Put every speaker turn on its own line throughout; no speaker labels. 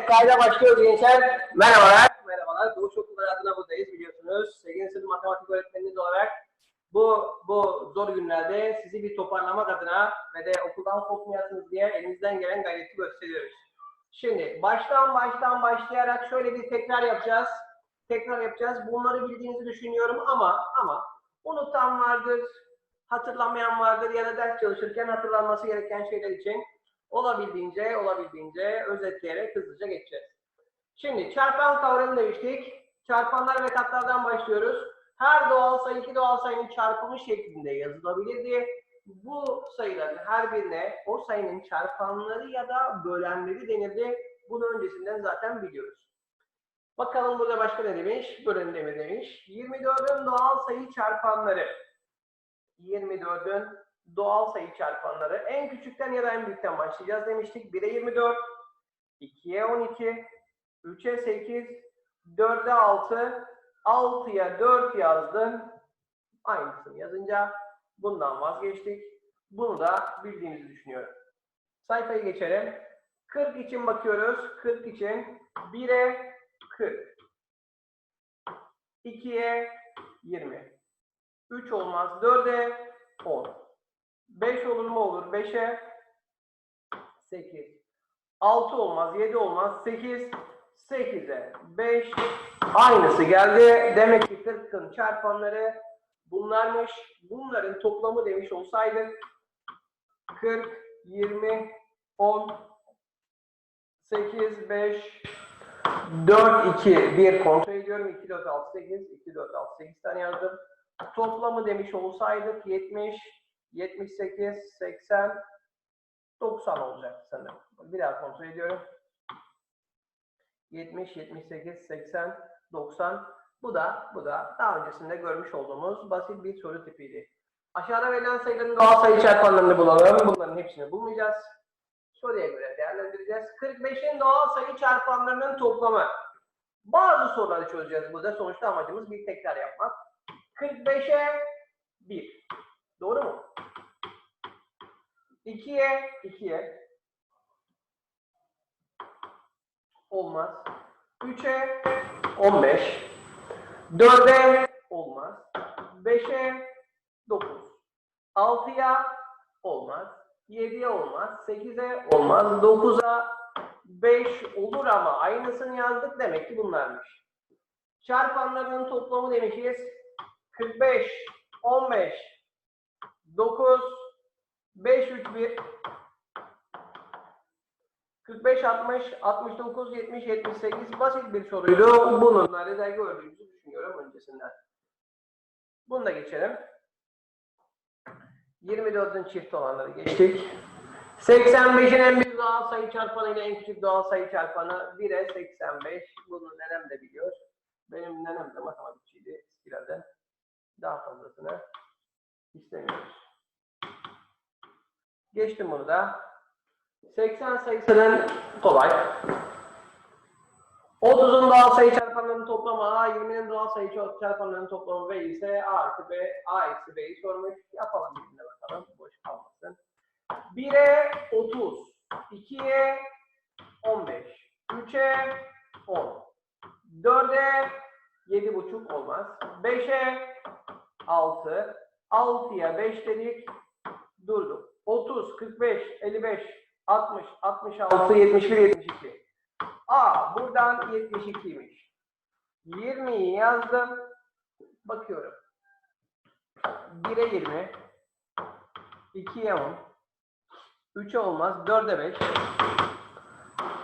Kayda başlıyoruz gençler. Merhabalar. Merhabalar. Doğuş Okulları adına buradayız biliyorsunuz. 8. sınıf matematik öğretmeniniz olarak bu bu zor günlerde sizi bir toparlamak adına ve de okuldan kopmayasınız diye elimizden gelen gayreti gösteriyoruz. Şimdi baştan baştan başlayarak şöyle bir tekrar yapacağız. Tekrar yapacağız. Bunları bildiğinizi düşünüyorum ama ama unutan vardır, hatırlamayan vardır ya da ders çalışırken hatırlanması gereken şeyler için olabildiğince olabildiğince özetleyerek hızlıca geçeceğiz. Şimdi çarpan kavramı demiştik. Çarpanlar ve katlardan başlıyoruz. Her doğal sayı iki doğal sayının çarpımı şeklinde yazılabilirdi. Bu sayıların her birine o sayının çarpanları ya da bölenleri denirdi. Bunu öncesinden zaten biliyoruz. Bakalım burada başka ne demiş? Bölümde mi demiş? 24'ün doğal sayı çarpanları. 24'ün doğal sayı çarpanları. En küçükten ya da en büyükten başlayacağız demiştik. 1'e 24, 2'ye 12, 3'e 8, 4'e 6, 6'ya 4 yazdım. Aynısını yazınca bundan vazgeçtik. Bunu da bildiğinizi düşünüyorum. Sayfayı geçelim. 40 için bakıyoruz. 40 için 1'e 40. 2'ye 20. 3 olmaz. 4'e 10. 5 olur mu olur? 5'e 8. 6 olmaz. 7 olmaz. 8. 8'e 5. Aynısı geldi. Demek ki 40'ın çarpanları bunlarmış. Bunların toplamı demiş olsaydık 40, 20, 10, 8, 5, 4, 2, 1 kontrol ediyorum. 2, 4, 6, 8, 2, 4, 6, 8 tane yazdım. Toplamı demiş olsaydık 70, 78, 80, 90 olacak sanırım. Bir daha kontrol ediyorum. 70, 78, 80, 90. Bu da, bu da daha öncesinde görmüş olduğumuz basit bir soru tipiydi. Aşağıda verilen sayıların doğal sayı çarpanlarını bulalım. Bunların hepsini bulmayacağız. Soruya göre değerlendireceğiz. 45'in doğal sayı çarpanlarının toplamı. Bazı soruları çözeceğiz burada. Sonuçta amacımız bir tekrar yapmak. 45'e 1. Doğru mu? 2'ye 2'ye olmaz. 3'e 15 4'e olmaz. 5'e 9 6'ya olmaz. 7'ye olmaz. 8'e olmaz. 9'a 5 olur ama aynısını yazdık demek ki bunlarmış. Çarpanlarının toplamı demişiz. 45, 15, 9, 5, 3, 1, 45, 60, 69, 70, 78 basit bir soruydu. Bunları da gördüğümüzü düşünüyorum öncesinden. Bunu da geçelim. 24'ün çift olanları geçtik. 85'in en büyük doğal sayı çarpanı ile en küçük doğal sayı çarpanı 1'e 85. Bunu nenem de biliyor. Benim nenem de matematikçiydi eskilerden. Daha fazlasını istemiyoruz. Geçtim bunu da. 80 sayısının kolay. 30'un doğal sayı çarpanlarının toplamı A, 20'nin doğal sayı çarpanlarının toplamı B ise A artı B, A eksi B'yi sormuş. Yapalım birine bakalım. Boş kalmasın. 1'e 30, 2'ye 15, 3'e 10, 4'e 7,5 olmaz. 5'e 6, 6'ya 5 dedik, durduk. 30, 45, 55, 60, 66, 71, 72. A buradan 72'ymiş. 20'yi yazdım. Bakıyorum. 1'e 20, 2'ye 10, 3'e olmaz, 4'e 5.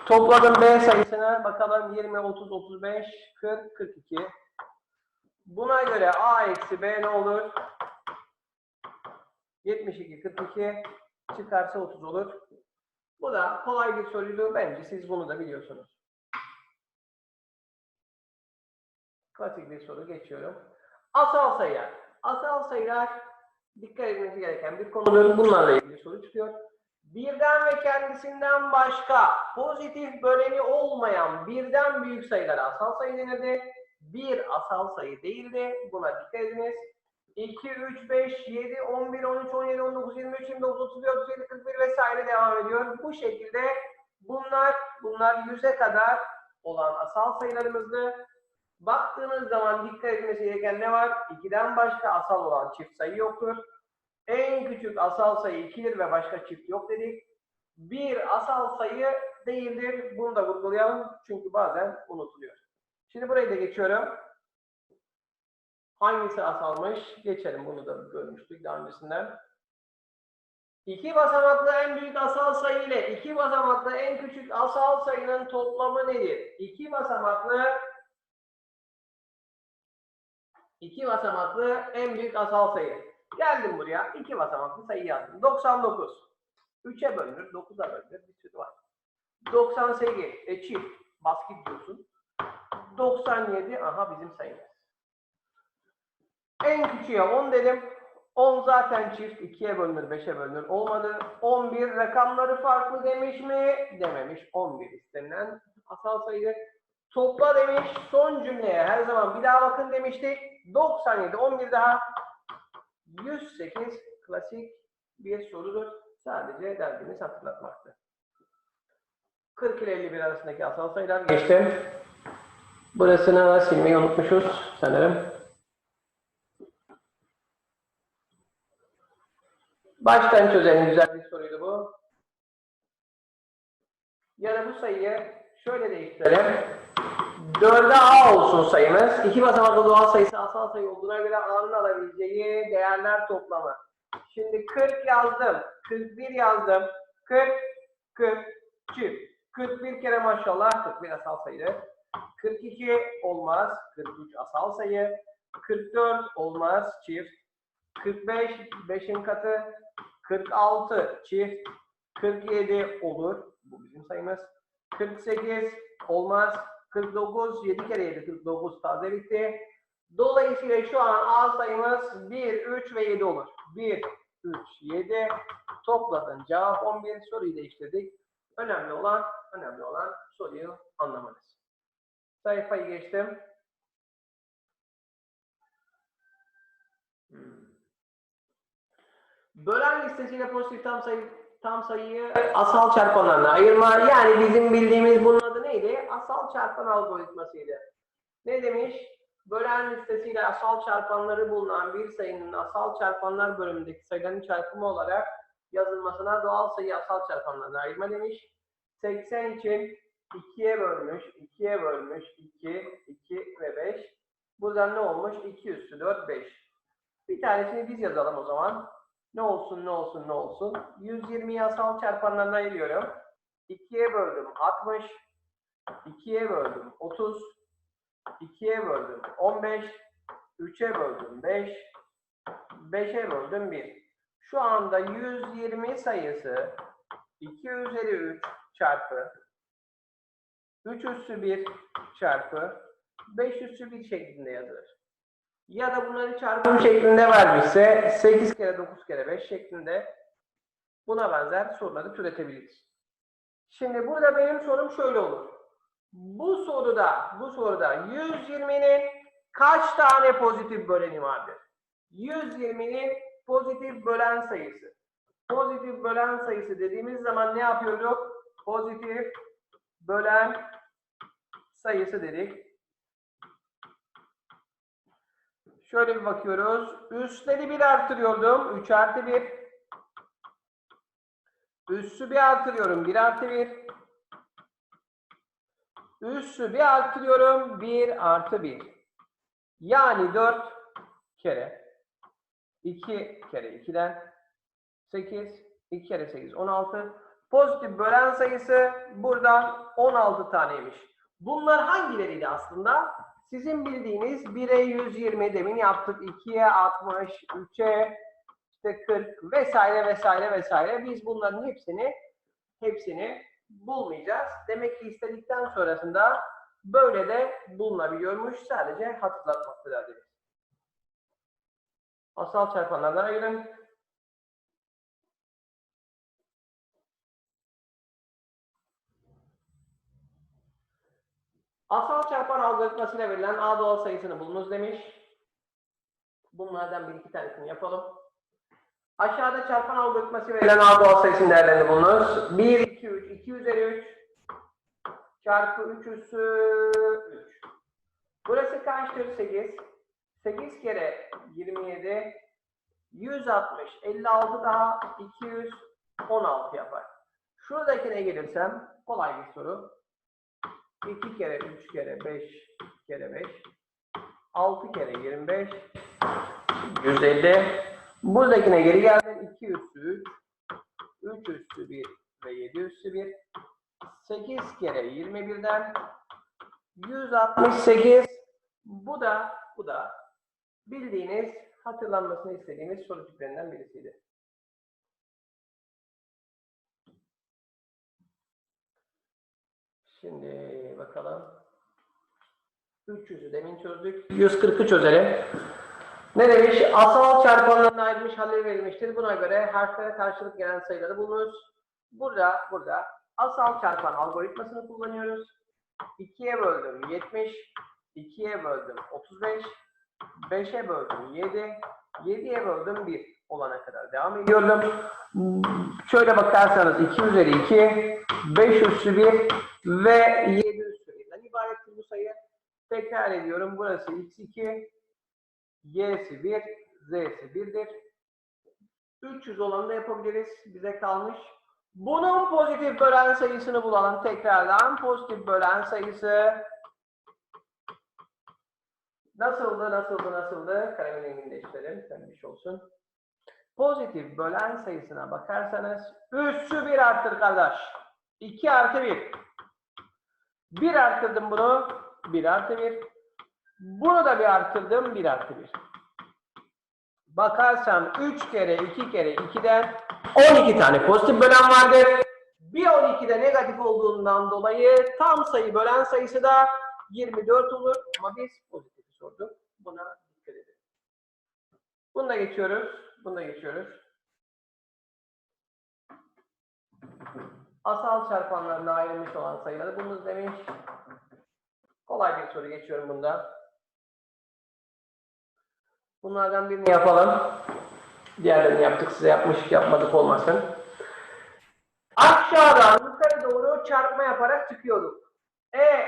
Topladım B sayısına bakalım 20, 30, 35, 40, 42. Buna göre A eksi B ne olur? 72, 42 çıkarsa 30 olur. Bu da kolay bir soruydu. Bence siz bunu da biliyorsunuz. Klasik bir soru geçiyorum. Asal sayılar. Asal sayılar dikkat etmeniz gereken bir konudur. Bunlarla ilgili soru çıkıyor. Birden ve kendisinden başka pozitif böleni olmayan birden büyük sayılara asal sayı denirdi. Bir asal sayı değildi. Buna dikkat ediniz. 2, 3, 5, 7, 11, 13, 17, 19, 23, 29, 34, 37, 41 vesaire devam ediyor. Bu şekilde Bunlar, bunlar 100'e kadar olan asal sayılarımızdı. Baktığınız zaman dikkat edilmesi gereken ne var? 2'den başka asal olan çift sayı yoktur. En küçük asal sayı 2'dir ve başka çift yok dedik. Bir asal sayı değildir. Bunu da vurgulayalım çünkü bazen unutuluyor. Şimdi burayı da geçiyorum. Hangisi asalmış? Geçelim. Bunu da görmüştük daha öncesinden. İki basamaklı en büyük asal sayı ile iki basamaklı en küçük asal sayının toplamı nedir? İki basamaklı iki basamaklı en büyük asal sayı. Geldim buraya. iki basamaklı sayı yazdım. 99. 3'e bölünür, 9'a bölünür. Bir sürü var. 98. E çift. Basket diyorsun. 97. Aha bizim sayımız. En küçüğe 10 dedim. 10 zaten çift. 2'ye bölünür, 5'e bölünür. Olmadı. 11 rakamları farklı demiş mi? Dememiş. 11 istenilen asal sayı. Topla demiş. Son cümleye her zaman bir daha bakın demiştik. 97. 11 daha. 108 klasik bir sorudur. Sadece derdimiz hatırlatmaktı. 40 ile 51 arasındaki asal sayılar geçti. Burasını silmeyi unutmuşuz sanırım. Baştan çözelim. Güzel bir soruydu bu. Ya da bu sayıyı şöyle değiştirelim. 4'e A olsun sayımız. İki basamaklı doğal sayısı asal sayı olduğuna göre A'nın alabileceği değerler toplamı. Şimdi 40 yazdım. 41 yazdım. 40, 40, çift. 41 kere maşallah 41 asal sayı. 42 olmaz. 43 asal sayı. 44 olmaz. Çift. 45 5'in katı. 46 çift. 47 olur. Bu bizim sayımız. 48 olmaz. 49 7 kere 7 49 taze bitti. Dolayısıyla şu an A sayımız 1, 3 ve 7 olur. 1, 3, 7 topladın. Cevap 11 soruyu değiştirdik. Önemli olan önemli olan soruyu anlamanız. Sayfayı geçtim. Bölen listesiyle pozitif tam sayı tam sayıyı asal çarpanlarına ayırma. Yani bizim bildiğimiz bunun adı neydi? Asal çarpan algoritmasıydı. Ne demiş? Bölen listesiyle asal çarpanları bulunan bir sayının asal çarpanlar bölümündeki sayıların çarpımı olarak yazılmasına doğal sayı asal çarpanlarına ayırma demiş. 80 için 2'ye bölmüş, 2'ye bölmüş, 2, 2 ve 5. Buradan ne olmuş? 2 üstü 4, 5. Bir tanesini biz yazalım o zaman. Ne olsun, ne olsun, ne olsun. 120'yi asal çarpanlarına ayırıyorum. 2'ye böldüm 60. 2'ye böldüm 30. 2'ye böldüm 15. 3'e böldüm 5. 5'e böldüm 1. Şu anda 120 sayısı 2 üzeri 3 çarpı 3 üssü 1 çarpı 5 üssü 1 şeklinde yazılır. Ya da bunları çarpım şeklinde vermişse 8 kere 9 kere 5 şeklinde buna benzer soruları türetebiliriz. Şimdi burada benim sorum şöyle olur. Bu soruda, bu soruda 120'nin kaç tane pozitif böleni vardır? 120'nin pozitif bölen sayısı. Pozitif bölen sayısı dediğimiz zaman ne yapıyorduk? Pozitif bölen sayısı dedik. Şöyle bir bakıyoruz. Üstleri bir artırıyordum. 3 artı 1. Üssü bir artırıyorum. 1 artı 1. Üssü bir artırıyorum. 1 artı 1. Yani 4 kere. 2 kere 2'den 8. 2 kere 8 16. Pozitif bölen sayısı buradan 16 taneymiş. Bunlar hangileriydi aslında? Sizin bildiğiniz 1'e 120 demin yaptık. 2'ye 60, 3'e işte 40 vesaire vesaire vesaire. Biz bunların hepsini hepsini bulmayacağız. Demek ki istedikten sonrasında böyle de bulunabiliyormuş. Sadece hatırlatmakta derdimiz. Asal çarpanlardan ayırın. Asal çarpan algoritmasıyla verilen A doğal sayısını bulunuz demiş. Bunlardan bir iki tanesini yapalım. Aşağıda çarpan algoritması verilen A doğal sayısının değerlerini bulunuz. 1, 2, 3, 2 üzeri 3, çarpı 3 üssü 3. Burası kaçtır? 8. 8 kere 27 160. 56 daha 216 yapar. Şuradakine gelirsem kolay bir soru. 2 kere 3 kere 5 kere 5 6 kere 25 150 Buradakine geri geldim. 2 üssü 3 3 üssü 1 ve 7 üssü 1 8 kere 21'den 168 bu da bu da bildiğiniz hatırlanmasını istediğimiz soru tiplerinden birisiydi. Şimdi bakalım. 300'ü demin çözdük. 140'ı çözelim. Ne demiş? Asal çarpanlarına ayrılmış halleri verilmiştir. Buna göre harflere karşılık gelen sayıları bulunuz. Burada, burada asal çarpan algoritmasını kullanıyoruz. 2'ye böldüm 70, 2'ye böldüm 35, 5'e böldüm 7, 7'ye böldüm 1 olana kadar devam ediyorum. Şöyle bakarsanız 2 üzeri 2, 5 üssü 1 ve 7 üssü 1'den ibarettir bu sayı. Tekrar ediyorum. Burası x2, y'si 1, z'si 1'dir. 300 olanı da yapabiliriz. Bize kalmış. Bunun pozitif bölen sayısını bulalım tekrardan. Pozitif bölen sayısı nasıldı, nasıldı, nasıldı? Kalemin rengini değiştirelim. Pembiş olsun. Pozitif bölen sayısına bakarsanız üssü 1 arttır kardeş. 2 artı 1. 1 arttırdım bunu. 1 artı 1. Bunu da bir arttırdım. 1 artı 1. Bakarsam 3 kere 2 kere 2'den 12 tane pozitif bölen vardır. Bir 12'de negatif olduğundan dolayı tam sayı bölen sayısı da 24 olur. Ama biz pozitif sorduk. Buna dikkat edin. Bunu da geçiyoruz. Bunu da geçiyoruz. Asal çarpanlarına ayrılmış olan sayıları bulunuz demiş. Kolay bir soru geçiyorum bunda. Bunlardan birini yapalım. Diğerlerini yaptık size yapmış yapmadık olmasın. Aşağıdan yukarı doğru çarpma yaparak çıkıyorduk. E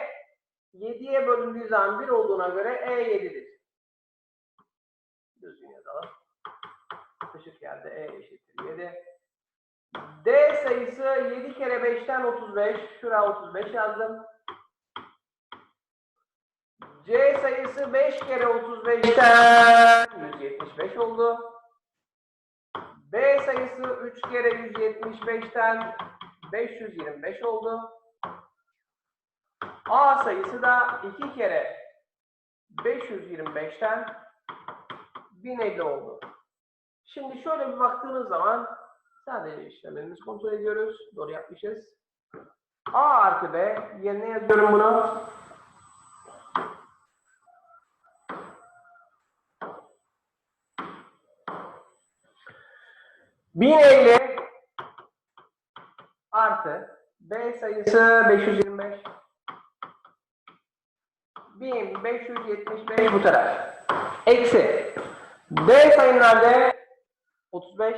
7'ye bölündüğü zaman 1 olduğuna göre E 7'dir. Düzgün yazalım. Işık geldi. E eşittir 7. D sayısı 7 kere 5'ten 35. Şuraya 35 yazdım. C sayısı 5 kere 35'ten 175 oldu. B sayısı 3 kere 175'ten 525 oldu. A sayısı da 2 kere 525'ten 1050 oldu. Şimdi şöyle bir baktığınız zaman sadece işlemlerimizi kontrol ediyoruz. Doğru yapmışız. A artı B yerine yazıyorum bunu. Bin elli artı B sayısı 525 1575 bu taraf. Eksi. D sayılarda 35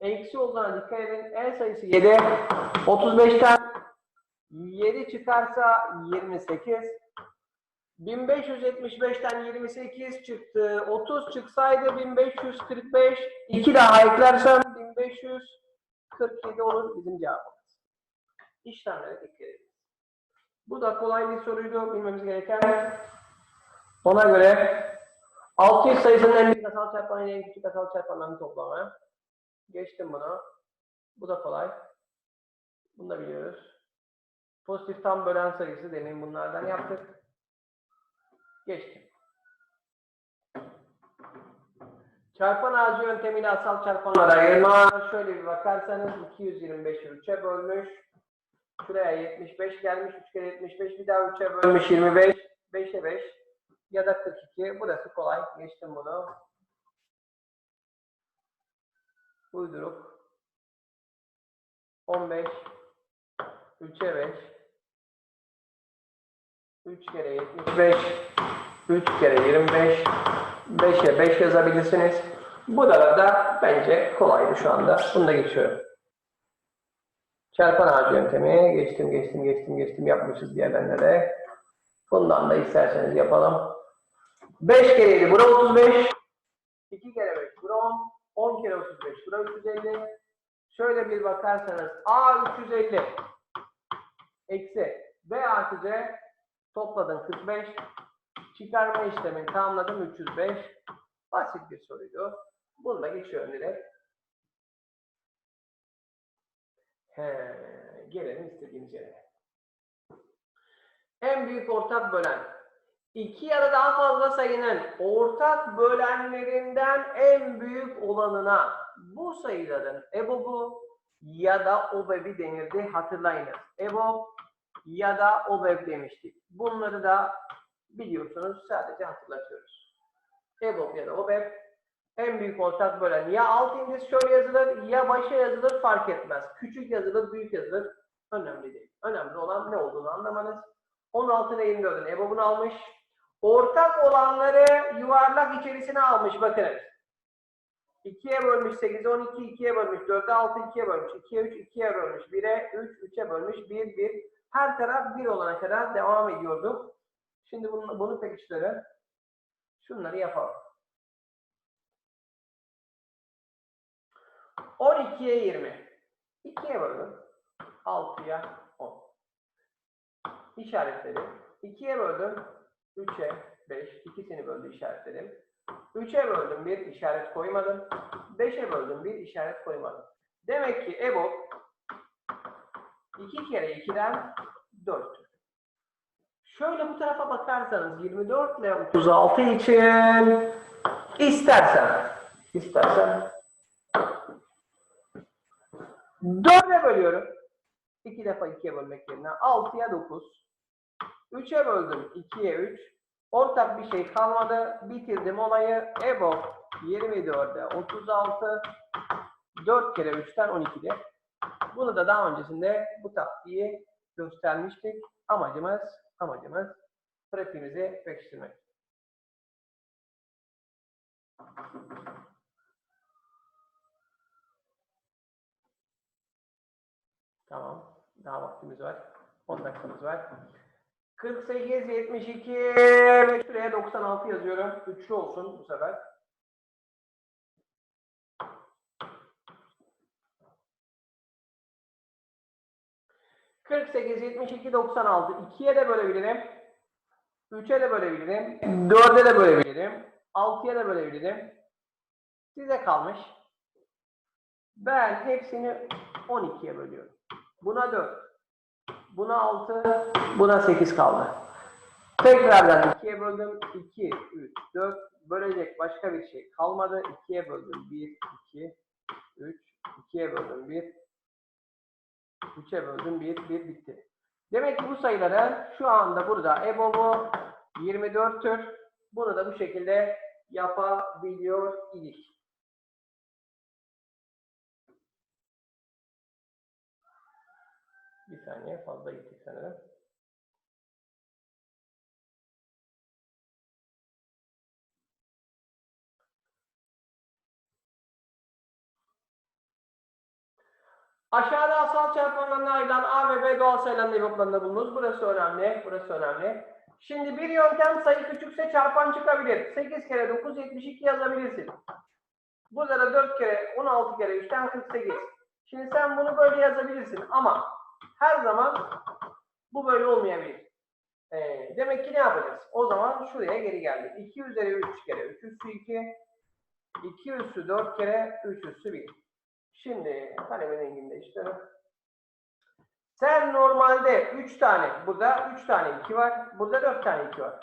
eksi olduğuna dikkat edin. E sayısı 7 35'ten 7 çıkarsa 28 1575'ten 28 çıktı. 30 çıksaydı 1545. 2 daha eklersem 1547 olur bizim cevabımız. İşlemlere dikkat edin. Bu da kolay bir soruydu. Bilmemiz gereken. Ona göre 600 sayısının en büyük asal çarpanı ile en küçük asal çarpanlarının toplamı. Geçtim bunu. Bu da kolay. Bunu da biliyoruz. Pozitif tam bölen sayısı demin bunlardan yaptık. Geçtim. Çarpan ağacı yöntemiyle asal çarpanlara ayırma. Şöyle bir bakarsanız 225'i 3'e bölmüş. Şuraya 75 gelmiş. 3 kere 75 bir daha 3'e bölmüş 25. 5'e 5 ya da 42. Burası kolay. Geçtim bunu. Uyduruk. 15 3'e 5 3 kere 75 3 kere 25 5'e 5 yazabilirsiniz. Bu da da bence kolaydı şu anda. Bunu da geçiyorum. Çarpan ağacı yöntemi. Geçtim, geçtim, geçtim, geçtim. Yapmışız diğerlerine. Bundan da isterseniz yapalım. 5 kere 7, bura 35. 2 kere 5, bura 10. 10 kere 35, bura 350. Şöyle bir bakarsanız A 350 eksi B artı C topladın 45. Çıkarma işlemini tamamladım 305. Basit bir soruydu. Bunu da geçiyorum direkt. He, gelelim istediğimiz yere. En büyük ortak bölen. İki ya da daha fazla sayının ortak bölenlerinden en büyük olanına bu sayıların EBOB'u ya da OBEB'i denirdi. Hatırlayınız. EBOB ya da OBEB demiştik. Bunları da biliyorsunuz. Sadece hatırlatıyoruz. EBOB ya da OBEB en büyük ortak bölen ya alt indiz şöyle yazılır ya başa yazılır fark etmez. Küçük yazılır, büyük yazılır. Önemli değil. Önemli olan ne olduğunu anlamanız. 16 ile 24'ün EBOB'unu almış. Ortak olanları yuvarlak içerisine almış. Bakın. 2'ye bölmüş 8'e 12, 2'ye bölmüş 4'e 6, 2'ye bölmüş 2'ye 3, 2'ye bölmüş 1'e 3, 3'e bölmüş 1, 1. Her taraf 1 olana kadar devam ediyordu. Şimdi bunu, bunu pekiştirelim. Şunları yapalım. 12'ye 20. 2'ye böldüm. 6'ya 10. İşaretledim. 2'ye böldüm. 3'e 5. İkisini böldü işaretledim. 3'e böldüm bir işaret koymadım. 5'e böldüm bir işaret koymadım. Demek ki EBOB 2 kere 2'den 4. Şöyle bu tarafa bakarsanız 24 ile 36 için istersen istersen 4'e bölüyorum. 2 defa 2'ye bölmek yerine 6'ya 9. 3'e böldüm 2'ye 3. Ortak bir şey kalmadı. Bitirdim olayı. EBO 24'e 36. 4 kere 3'ten 12'de. Bunu da daha öncesinde bu taktiği göstermiştik. Amacımız amacımız pratiğimizi pekiştirmek. Tamam. Daha vaktimiz var. 10 dakikamız var. 48, 72 ve şuraya 96 yazıyorum. Üçlü olsun bu sefer. Kırk sekiz, yetmiş iki, doksan altı. İkiye de bölebilirim. Üçe de bölebilirim. Dörde de bölebilirim. Altıya da bölebilirim. Size kalmış. Ben hepsini 12'ye bölüyorum. Buna 4. Buna 6, buna 8 kaldı. Tekrardan 2'ye böldüm. 2, 3, 4. Bölecek başka bir şey kalmadı. 2'ye böldüm. 1, 2, 3. 2'ye böldüm. 1. 3'e böldüm. 1, 1 bitti. Demek ki bu sayıların şu anda burada EBOB'u 24'tür. Bunu da bu şekilde yapabiliyor idik. Bir saniye fazla gittik sanırım. Aşağıda asal çarpanlarına ayrılan A ve B doğal sayıların EBOB'larında bulunuz. Burası önemli. Burası önemli. Şimdi bir yöntem sayı küçükse çarpan çıkabilir. 8 kere 9 72 yazabilirsin. Burada da 4 kere 16 kere 3'ten 48. Şimdi sen bunu böyle yazabilirsin ama her zaman bu böyle olmayabilir. Ee, demek ki ne yapacağız? O zaman şuraya geri geldik. 2 üzeri 3 kere 3 üssü 2. 2 üssü 4 kere 3 üssü 1. Şimdi kalemin rengini değiştirelim. Sen normalde 3 tane, burada 3 tane 2 var. Burada 4 tane 2 var.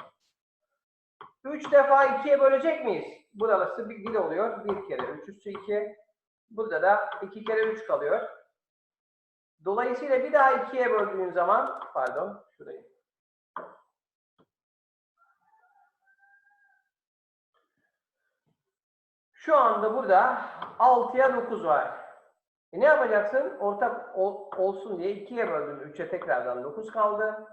3 defa 2'ye bölecek miyiz? Burası bir 1 oluyor. 1 kere 3 üssü 2. Burada da 2 kere 3 kalıyor. Dolayısıyla bir daha ikiye böldüğün zaman, pardon, şurayı. Şu anda burada 6'ya 9 var. E ne yapacaksın? Ortak ol- olsun diye 2'ye böldüm. 3'e tekrardan 9 kaldı.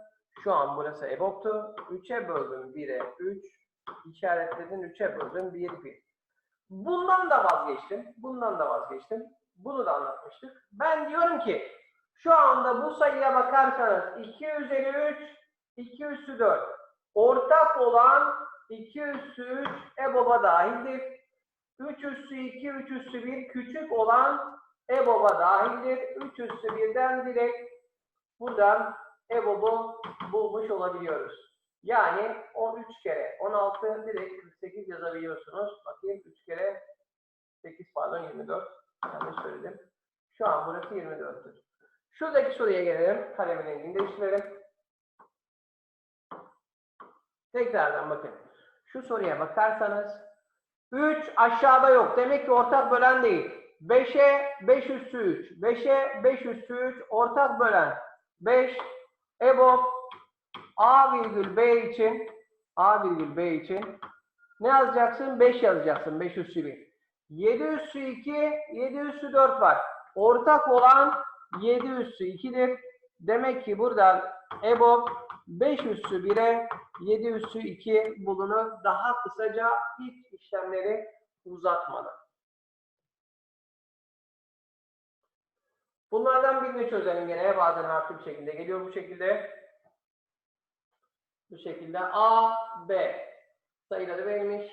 Şu an burası EBOB'tu. 3'e böldüm 1'e 3. İşaretledin 3'e böldüm 1 1. Bundan da vazgeçtim. Bundan da vazgeçtim. Bunu da anlatmıştık. Ben diyorum ki Şu anda bu sayıya bakarsanız 2 üzeri 3, 2 üssü 4. Ortak olan 2 üssü 3 EBOB'a dahildir. 3 üssü 2, 3 üssü 1 küçük olan EBOB'a dahildir. 3 üssü 1'den direkt buradan EBOB'u bulmuş olabiliyoruz. Yani 13 kere 16 direkt 48 yazabiliyorsunuz. Bakayım 3 kere 8 pardon 24. Yanlış söyledim. Şu an burası 24'tür. Şuradaki soruya gelelim. Kalemin rengini değiştirelim. Tekrardan bakın. Şu soruya bakarsanız 3 aşağıda yok. Demek ki ortak bölen değil. 5'e 5 üssü 3. 5'e 5 üssü 3 ortak bölen. 5 EBOB A virgül B için A virgül B için ne yazacaksın? 5 yazacaksın. 5 üssü 1. 7 üssü 2, 7 üssü 4 var. Ortak olan 7 üssü 2'dir. Demek ki buradan EBOB 5 üssü 1'e 7 üssü 2 bulunur. Daha kısaca hiç işlemleri uzatmadan. Bunlardan birini çözelim gene. Bazen farklı bir şekilde geliyor bu şekilde. Bu şekilde A, B sayıları verilmiş.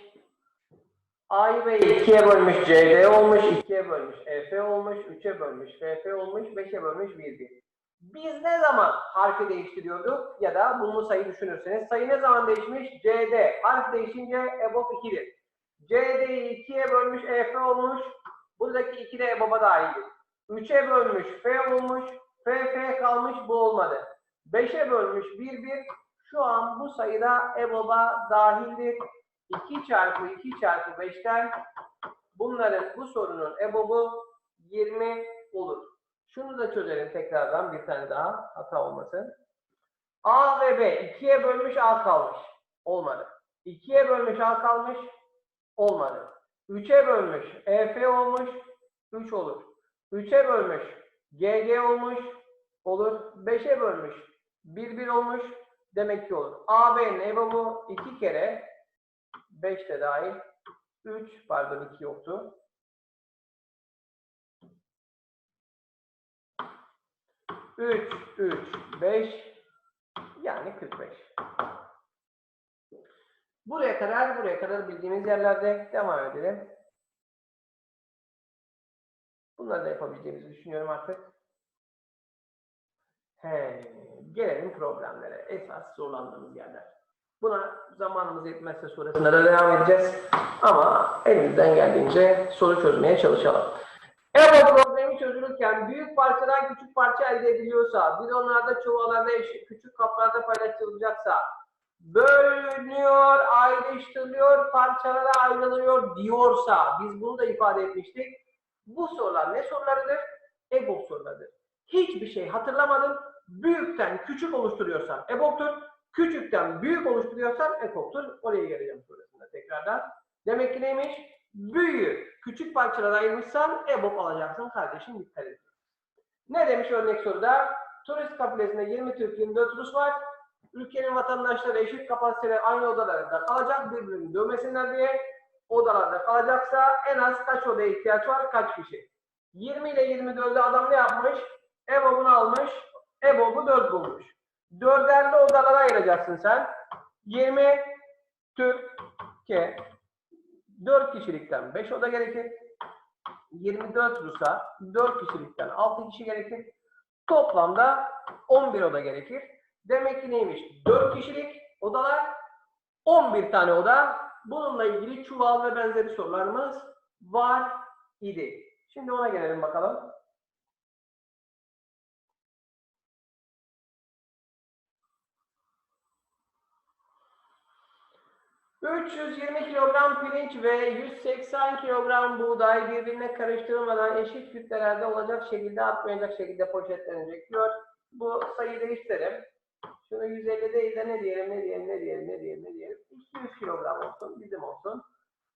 A'yı B'yi 2'ye bölmüş CD olmuş, 2'ye bölmüş EF olmuş, 3'e bölmüş FF olmuş, 5'e bölmüş 1 1. Biz ne zaman harfi değiştiriyorduk ya da bunu sayı düşünürseniz sayı ne zaman değişmiş? CD. Harf değişince EBOB 2'dir. CD'yi 2'ye bölmüş EF olmuş. Buradaki 2 de EBOB'a dahildir. 3'e bölmüş F olmuş. FF kalmış bu olmadı. 5'e bölmüş 1 1. Şu an bu sayıda EBOB'a dahildir. 2 çarpı 2 çarpı 5'ten bunların bu sorunun EBOB'u 20 olur. Şunu da çözelim tekrardan bir tane daha hata olmasın. A ve B 2'ye bölmüş A kalmış. Olmadı. 2'ye bölmüş A kalmış. Olmadı. 3'e bölmüş EF olmuş. 3 olur. 3'e bölmüş GG olmuş. Olur. 5'e bölmüş 1 1 olmuş. Demek ki olur. AB'nin EBOB'u 2 kere 5 de dahil. 3 pardon 2 yoktu. 3, 3, 5 yani 45. Buraya kadar, buraya kadar bildiğimiz yerlerde devam edelim. Bunları da yapabileceğimizi düşünüyorum artık. He, gelelim problemlere. Esas zorlandığımız yerler. Buna zamanımız yetmezse sonrasında da devam edeceğiz. Ama elimizden geldiğince soru çözmeye çalışalım. EBO problemi çözülürken büyük parçadan küçük parça elde ediliyorsa, bidonlarda, çuvallarda, küçük kaplarda paylaşılacaksa, bölünüyor, ayrıştırılıyor, parçalara ayrılıyor diyorsa, biz bunu da ifade etmiştik. Bu sorular ne sorularıdır? EBOB sorularıdır. Hiçbir şey hatırlamadım. Büyükten küçük oluşturuyorsan EBOB'tur. Küçükten büyük oluşturuyorsan EKOK'tur. Oraya geleceğim sonrasında tekrardan. Demek ki neymiş? Büyüğü küçük parçalara ayırmışsan EBOB alacaksın kardeşim dikkat et. Ne demiş örnek soruda? Turist kabilesinde 20 Türk 24 Rus var. Ülkenin vatandaşları eşit kapasiteyle aynı odalarda kalacak birbirini dövmesinler diye odalarda kalacaksa en az kaç odaya ihtiyaç var? Kaç kişi? 20 ile 24'ü adam ne yapmış? EBOB'unu almış. EBOB'u 4 bulmuş. Dörderli odalara ayıracaksın sen. 20 Türkiye 4 kişilikten 5 oda gerekir. 24 Rus'a 4 kişilikten 6 kişi gerekir. Toplamda 11 oda gerekir. Demek ki neymiş? 4 kişilik odalar 11 tane oda. Bununla ilgili çuval ve benzeri sorularımız var idi. Şimdi ona gelelim bakalım. 320 kilogram pirinç ve 180 kilogram buğday birbirine karıştırılmadan eşit kütlelerde olacak şekilde atmayacak şekilde poşetlenecek diyor. Bu sayıyı değiştirelim. Şunu 150 değil de ne diyelim, ne diyelim, ne diyelim, ne diyelim, ne diyelim. 200 kilogram olsun, bizim olsun.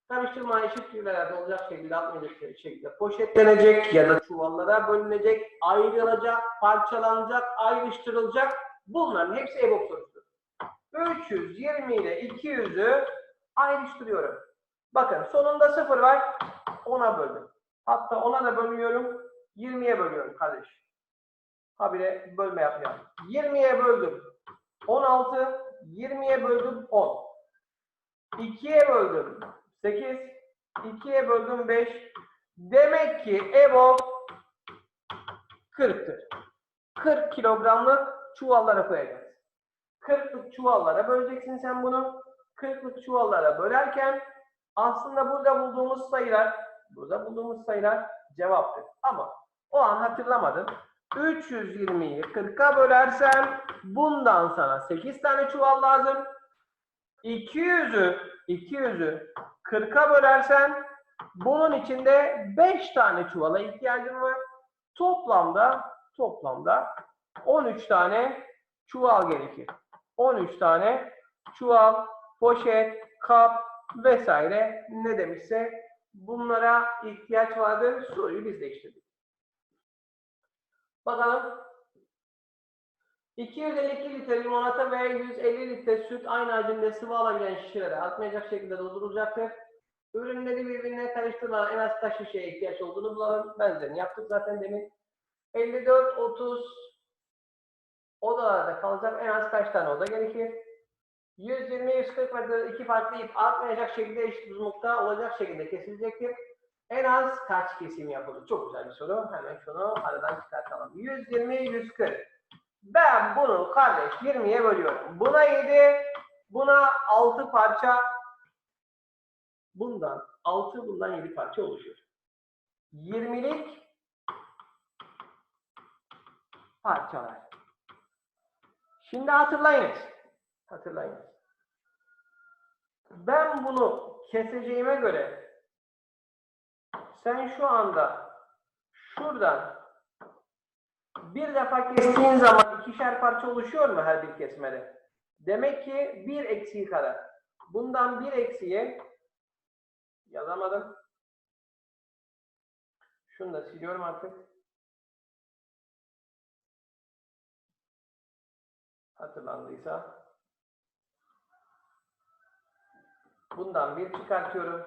Karıştırma eşit kütlelerde olacak şekilde atmayacak şekilde poşetlenecek ya da çuvallara bölünecek, ayrılacak, parçalanacak, ayrıştırılacak. Bunların hepsi EBOB sorusudur. 320 ile 200'ü ayrıştırıyorum. Bakın sonunda 0 var. 10'a böldüm. Hatta 10'a da bölmüyorum. 20'ye bölüyorum kardeş. Habire bölme yapacağım. 20'ye böldüm. 16. 20'ye böldüm 10. 2'ye böldüm 8. 2'ye böldüm 5. Demek ki EBO 40'tır. 40 kilogramlık çuvallara koyacağız. 40'lık çuvallara böleceksin sen bunu. 40'lık çuvallara bölerken aslında burada bulduğumuz sayılar burada bulduğumuz sayılar cevaptır. Ama o an hatırlamadın. 320'yi 40'a bölersen bundan sana 8 tane çuval lazım. 200'ü 200'ü 40'a bölersen bunun içinde 5 tane çuvala ihtiyacın var. Toplamda toplamda 13 tane çuval gerekir. 13 tane çuval, poşet, kap vesaire ne demişse bunlara ihtiyaç vardır. Soruyu biz değiştirdik. Bakalım. 252 litre limonata ve 150 litre süt aynı hacimde sıvı alabilen şişelere atmayacak şekilde doldurulacaktır. Ürünleri birbirine karıştırmadan en az kaç şişeye ihtiyaç olduğunu bulalım. Benzerini yaptık zaten demin. 54, 30 odalarda kalacak en az kaç tane oda gerekir? 120, 140 metre iki farklı ip artmayacak şekilde eşit uzunlukta olacak şekilde kesilecektir. En az kaç kesim yapılır? Çok güzel bir soru. Hemen şunu aradan çıkartalım. 120, 140. Ben bunu kardeş 20'ye bölüyorum. Buna 7, buna 6 parça. Bundan 6, bundan 7 parça oluşur. 20'lik parçalar. Şimdi hatırlayınız. Hatırlayınız. Ben bunu keseceğime göre sen şu anda şuradan bir defa kestiğin zaman ikişer parça oluşuyor mu her bir kesmede? Demek ki bir eksiği kadar. Bundan bir eksiği yazamadım. Şunu da siliyorum artık. Hatırlandıysa. Bundan bir çıkartıyorum.